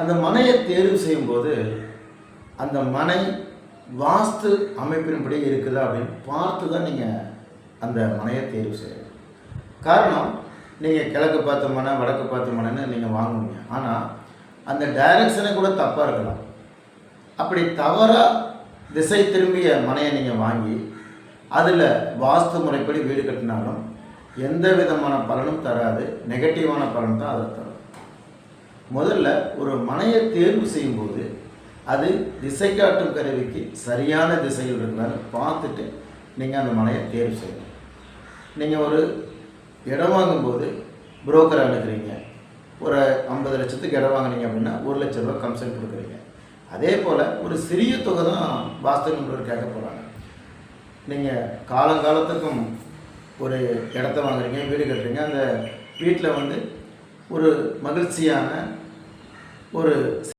அந்த மனையை தேர்வு செய்யும்போது அந்த மனை வாஸ்து அமைப்பின்படி இருக்குதா அப்படின்னு பார்த்து தான் நீங்கள் அந்த மனையை தேர்வு செய்யணும். காரணம் நீங்கள் கிழக்கு பார்த்த மனை வடக்கு பார்த்த மனைன்னு நீங்கள் வாங்குவீங்க. ஆனால் அந்த டைரக்ஷனே கூட தப்பாக இருக்கலாம். அப்படி தவறாக திசை திரும்பிய மனையை நீங்கள் வாங்கி அதில் வாஸ்து முறைப்படி வீடு கட்டினாலும் எந்த விதமான பலனும் தராது. நெகட்டிவான பலன் தான் அதை தரும். முதல்ல ஒரு மனையை தேர்வு செய்யும்போது அது திசை காட்டும் கருவிக்கு சரியான திசையில் இருக்கிறான்னு பார்த்துட்டு நீங்கள் அந்த மனையை தேர்வு செய்யணும். நீங்கள் ஒரு இடம் வாங்கும்போது புரோக்கரை அனுப்புகிறீங்க ஒரு ஐம்பது லட்சத்துக்கு இடம் வாங்குனீங்க அப்படின்னா ஒரு லட்ச ரூபா கமிஷன் கொடுக்குறீங்க. அதே போல் ஒரு சிறிய தொகை தான் வாஸ்து நிபுணர் கேட்க போகிறாங்க நீங்கள் காலங்காலத்துக்கும் ஒரு இடத்த வாங்குறீங்க வீடு கட்டுறீங்க அந்த வீட்டில் வந்து ஒரு மகிழ்ச்சியான ஒரு